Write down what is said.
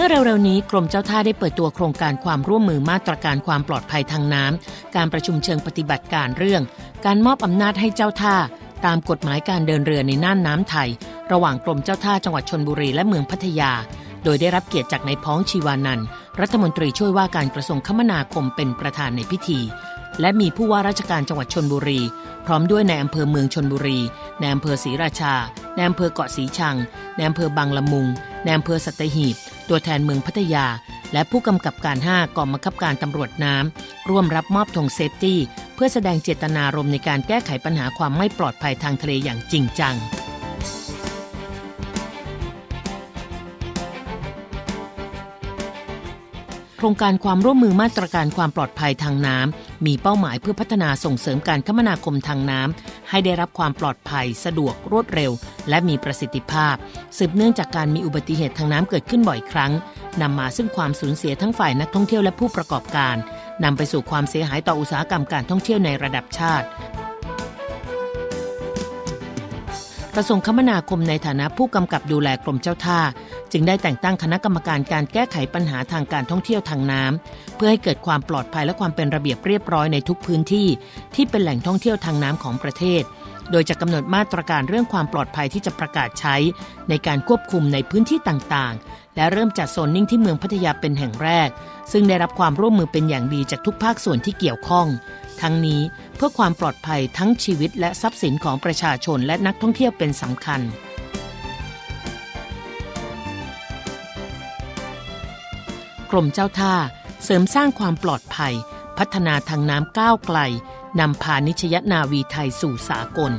มื่อเร็วๆนี้กรมเจ้าท่าได้เปิดตัวโครงการความร่วมมือมาตรการความปลอดภัยทางน้ำการประชุมเชิงปฏิบัติการเรื่อง การมอบอำนาจให้เจ้าท่า ตามกฎหมายการเดินเรือในน่านน้ำไทย ระหว่างกรมเจ้าท่าจังหวัดชนบุรีและเมืองพัทยา โดยได้รับเกียรติจากนายพ้องชีวานันท์รัฐมนตรีช่วยว่าการกระทรวงคมนาคมเป็นประธานในพิธี และมีผู้ว่าราชการจังหวัดชนบุรี พร้อมด้วยในอำเภอเมืองชนบุรีในอำเภอศรีราชาในอำเภอเกาะสีชังในอำเภอบางละมุงในอำเภอสัตหีบ ตัวแทนเมืองพัทยา และผู้กำกับการ 5กองบังคับการตำรวจน้ำ ร่วมรับมอบธงเซฟตี้ เพื่อแสดงเจตนารมณ์ในการแก้ไขปัญหาความไม่ปลอดภัยทางทะเลอย่างจริงจังโครงการความร่วมมือมาตรการความปลอดภัยทางน้ำ มีเป้าหมายเพื่อพัฒนาส่งเสริมการคมนาคมทางน้ำให้ได้รับความปลอดภัย สะดวกรวดเร็ว และมีประสิทธิภาพ สืบเนื่องจากการมีอุบัติเหตุทางน้ำเกิดขึ้นบ่อยครั้งนำมาซึ่งความสูญเสียทั้งฝ่ายนักท่องเที่ยวและผู้ประกอบการนำไปสู่ความเสียหายต่ออุตสาหกรรมการท่องเที่ยวในระดับชาติ กระทรวงคมนาคมในฐานะผู้กำกับดูแลกรมเจ้าท่า จึงได้แต่งตั้งคณะกรรมการการแก้ไขปัญหาทางการท่องเที่ยวทางน้ำเพื่อให้เกิดความปลอดภัยและความเป็นระเบียบเรียบร้อยในทุกพื้นที่ ที่เป็นแหล่งท่องเที่ยวทางน้ำของประเทศ โดยจะกำหนดมาตรการเรื่องความปลอดภัยที่จะประกาศใช้ ในการควบคุมในพื้นที่ต่างๆ และเริ่มจัดโซนนิ่งที่เมืองพัทยาเป็นแห่งแรก ซึ่งได้รับความร่วมมือเป็นอย่างดีจากทุกภาคส่วนที่เกี่ยวข้อง ทั้งนี้เพื่อความปลอดภัยทั้งชีวิตและทรัพย์สินของประชาชนและนักท่องเที่ยวเป็นสำคัญกรมเจ้าท่า เสริมสร้างความปลอดภัย พัฒนาทางน้ำก้าวไกล นำพานิชยนาวีไทยสู่สากล